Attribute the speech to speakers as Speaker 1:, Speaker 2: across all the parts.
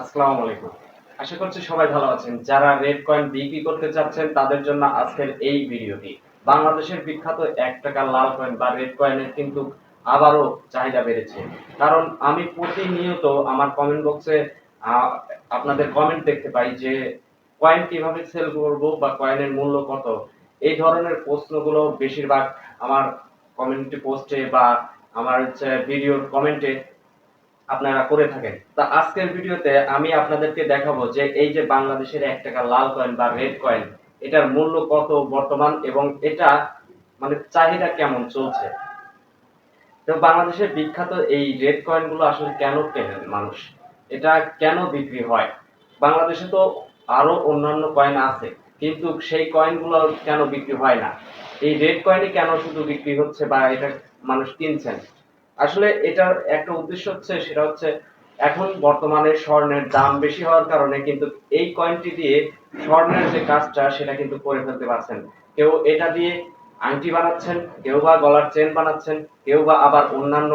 Speaker 1: আসসালামু আলাইকুম। আশা করছি সবাই ভালো আছেন। যারা রেড কয়েন বিক্রি করতে চাচ্ছেন, তাদের জন্য আজকের এই ভিডিওটি। বাংলাদেশের বিখ্যাত এক টাকা লাল কয়েন বা রেড কয়েনের কিন্তু আবারও চাহিদা বেড়েছে। কারণ আমি প্রতিনিয়ত আমার কমেন্ট বক্সে আপনাদের কমেন্ট দেখতে পাই যে কয়েন কীভাবে সেল করব বা কয়েনের মূল্য কত? এই ধরনের প্রশ্নগুলো বেশিরভাগ আমার কমিউনিটি পোস্টে বা আমার হচ্ছে ভিডিওর কমেন্টে আপনারা করে থাকেন। তা আজকের ভিডিওতে আমি আপনাদেরকে দেখাবো যে এই যে বাংলাদেশের এক টাকা লাল কয়েন বা রেড কয়েন এটার মূল্য কত বর্তমান এবং এটা মানে চাহিদা কেমন চলছে? তো বাংলাদেশের বিখ্যাত এই রেড কয়েনগুলো আসলে কেন কেনেন মানুষ? এটা কেন বিক্রি হয়? বাংলাদেশে তো আরও অন্যান্য কয়েন আছে, কিন্তু সেই কয়েনগুলো কেন বিক্রি হয় না? এই রেড কয়েনই কেন শুধু বিক্রি হচ্ছে বা এটা মানুষ কিনছেন? আসলে এটার একটা উদ্দেশ্য হচ্ছে, সেটা হচ্ছে এখন বর্তমানে স্বর্ণের দাম বেশি হওয়ার কারণে কিন্তু এই কয়েনটি দিয়ে স্বর্ণের যে কাজটা, সেটা কিন্তু করে ফেলতে পারছেন। কেউ এটা দিয়ে আংটি বানাচ্ছেন, কেউ বা গলার চেন বানাচ্ছেন, কেউ বা আবার অন্যান্য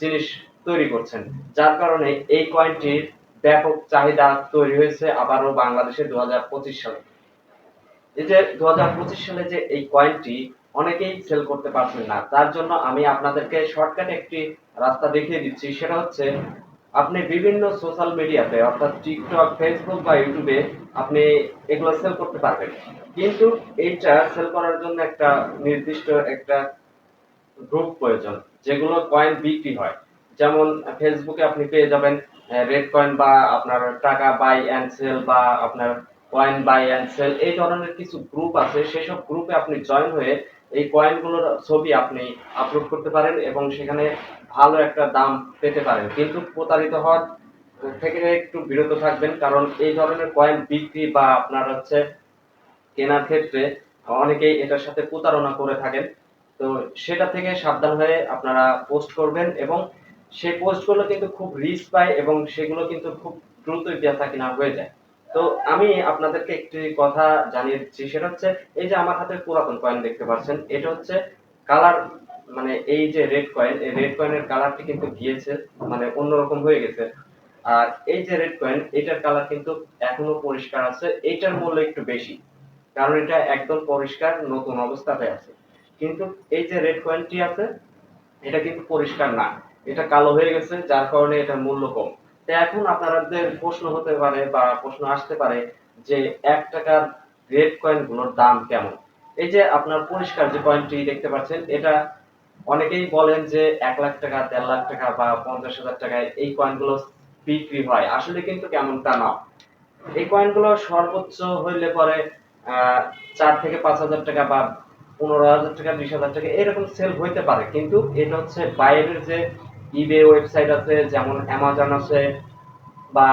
Speaker 1: জিনিস তৈরি করছেন। যার কারণে এই কয়েনটির ব্যাপক চাহিদা তৈরি হয়েছে আবারও বাংলাদেশে দু হাজার পঁচিশ সালে। এই যে দু হাজার পঁচিশ সালে যে এই কয়েনটি অনেকেই সেল করতে পারছেন না। তার জন্য আমি আপনাদেরকে শর্টকাট একটি রাস্তা দেখিয়ে দিচ্ছি। সেটা হচ্ছে, আপনি বিভিন্ন সোশ্যাল মিডিয়াতে অর্থাৎ টিকটক ফেসবুক বা ইউটিউবে আপনি এগুলো সেল করতে পারবেন। কিন্তু এইটা সেল করার জন্য একটা নির্দিষ্ট একটা গ্রুপ প্রয়োজন, যেগুলো কয়েন বিক্রি হয়। যেমন ফেসবুকে আপনি পেয়ে যাবেন রেড কয়েন বা আপনার টাকা বাই অ্যান্ড সেল বা আপনার কয়েন বাই অ্যান্ড সেল এই ধরনের কিছু গ্রুপ আছে, সেসব গ্রুপে আপনি জয়েন হয়ে এই কয়েনগুলোর ছবি আপনি আপলোড করতে পারেন এবং সেখানে ভালো একটা দাম পেতে পারেন। কিন্তু প্রতারিত হওয়ার থেকে একটু বিরত থাকবেন, কারণ এই ধরনের কয়েন বিক্রি বা আপনার হচ্ছে কেনার ক্ষেত্রে অনেকেই এটার সাথে প্রতারণা করে থাকেন। তো সেটা থেকে সাবধান হয়ে আপনারা পোস্ট করবেন এবং সেই পোস্টগুলো কিন্তু খুব রিস্ক পায় এবং সেগুলো কিন্তু খুব দ্রুতই বেচা কিনা হয়ে যায়। তো আমি আপনাদেরকে একটি কথা জানিয়ে দিচ্ছি সেটা হচ্ছে এই যে আমার হাতে পুরাতন কয়েন দেখতে পাচ্ছেন, এটা হচ্ছে কালার মানে এই যে রেড কয়েন এই রেড কয়েনের কালারটি কিন্তু গিয়েছে মানে অন্যরকম হয়ে গেছে। আর এই যে রেড কয়েন এটার কালার কিন্তু এখনও পরিষ্কার আছে এইটার মূল্য একটু বেশি, কারণ এটা একদম পরিষ্কার নতুন অবস্থাতে আছে। কিন্তু এই যে রেড কয়েনটি আছে, এটা কিন্তু পরিষ্কার না, এটা কালো হয়ে গেছে, যার কারণে এটার মূল্য কম। এখন আপনাদের প্রশ্ন হতে পারে বা প্রশ্ন আসতে পারে যে এক টাকার রেড কয়েনগুলোর দাম কেমন? এই যে আপনার পরিষ্কার যে কয়েনটি দেখতে পাচ্ছেন, এটা অনেকেই বলেন যে এক লাখ টাকা, দেড় লাখ টাকা বা পঞ্চাশ হাজার টাকায় এই কয়েনগুলো বিক্রি হয়। আসলে কিন্তু কেমন তা না। এই কয়েনগুলো সর্বোচ্চ হইলে পরে চার থেকে পাঁচ হাজার টাকা বা পনেরো হাজার টাকা, বিশ হাজার টাকা এরকম সেল হইতে পারে। কিন্তু এটা হচ্ছে বাইরের যে ইবে ওয়েবসাইট আছে, যেমন অ্যামাজন আছে, বা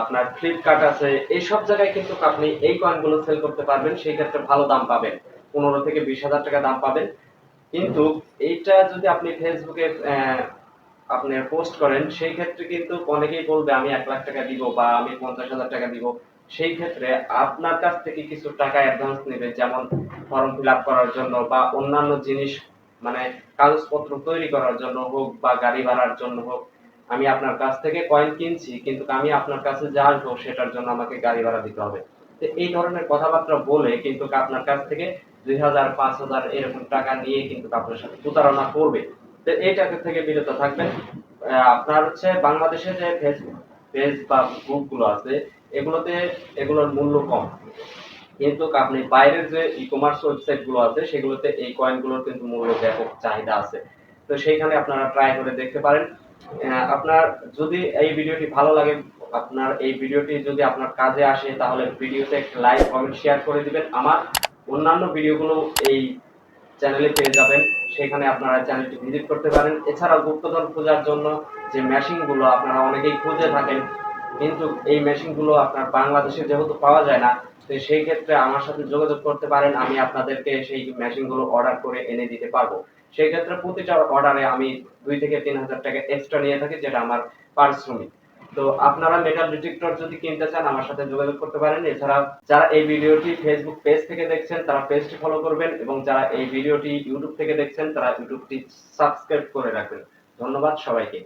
Speaker 1: আপনার ফ্লিপকার্ট আছে এই সব জায়গায় কিন্তু আপনি এই কয়েনগুলো সেল করতে পারবেন, সেই ক্ষেত্রে ভালো দাম পাবেন। পনেরো থেকে বিশ হাজার টাকা দাম পাবেন। কিন্তু এইটা যদি আপনি ফেসবুকে আপনি পোস্ট করেন, সেই ক্ষেত্রে কিন্তু অনেকেই বলবে, আমি এক লাখ টাকা দিব বা আমি পঞ্চাশ হাজার টাকা দিব। সেই ক্ষেত্রে আপনার কাছ থেকে কিছু টাকা অ্যাডভান্স নেবে, যেমন ফর্ম ফিল আপ করার জন্য বা অন্যান্য জিনিস মানে কাগজপত্র তৈরি করার জন্য হোক বা গাড়ি ভাড়ার জন্য হোক, আমি আপনার কাছ থেকে কয়েন কিনছি, কিন্তু আমি আপনার কাছে যা আসব সেটার জন্য আমাকে গাড়ি ভাড়া দিতে হবে। তো এই ধরনের কথাবার্তা বলে কিন্তু আপনার কাছ থেকে দুই হাজার, পাঁচ হাজার এরকম টাকা নিয়ে কিন্তু আপনার সাথে প্রতারণা করবে। তো এইটাকে থেকে বিরত থাকবেন। আপনার হচ্ছে বাংলাদেশে যে ফেসবুক পেজ বা গ্রুপগুলো আছে, এগুলোতে, এগুলোর মূল্য কম। কিন্তু আপনি বাইরের যে ই কমার্স ওয়েবসাইটগুলো আছে, সেগুলোতে এই কয়েনগুলোর কিন্তু মূল্য ব্যাপক চাহিদা আছে। তো সেইখানে আপনারা ট্রাই করে দেখতে পারেন। আপনার যদি এই ভিডিওটি ভালো লাগে, আপনার এই ভিডিওটি যদি আপনার কাজে আসে, তাহলে ভিডিওতে একটা লাইক কমেন্ট শেয়ার করে দিবেন। আমার অন্যান্য ভিডিওগুলো এই চ্যানেলে পেয়ে যাবেন। সেখানে আপনারা চ্যানেলটি ভিজিট করতে পারেন। এছাড়া গুপ্তধন খোঁজার জন্য যে মেশিনগুলো আপনারা অনেকেই খুঁজে থাকেন কিন্তু এই মেশিনগুলো আপনার বাংলাদেশে যেহেতু পাওয়া যায় না, তো সেই ক্ষেত্রে আমার সাথে যোগাযোগ করতে পারেন, আমি আপনাদেরকে সেই মেশিনগুলো অর্ডার করে এনে দিতে পারব। সেই ক্ষেত্রে প্রতিটা অর্ডারে আমি দুই থেকে তিন হাজার টাকা এক্সট্রা নিয়ে থাকি, যেটা আমার পারিশ্রমিক তো আপনারা মেটাল ডিটেক্টর যদি কিনতে চান, আমার সাথে যোগাযোগ করতে পারেন। এছাড়া যারা এই ভিডিওটি ফেসবুক পেজ থেকে দেখছেন, তারা পেজটি ফলো করবেন এবং যারা এই ভিডিওটি ইউটিউব থেকে দেখছেন, তারা ইউটিউবটি সাবস্ক্রাইব করে রাখবেন। ধন্যবাদ সবাইকে।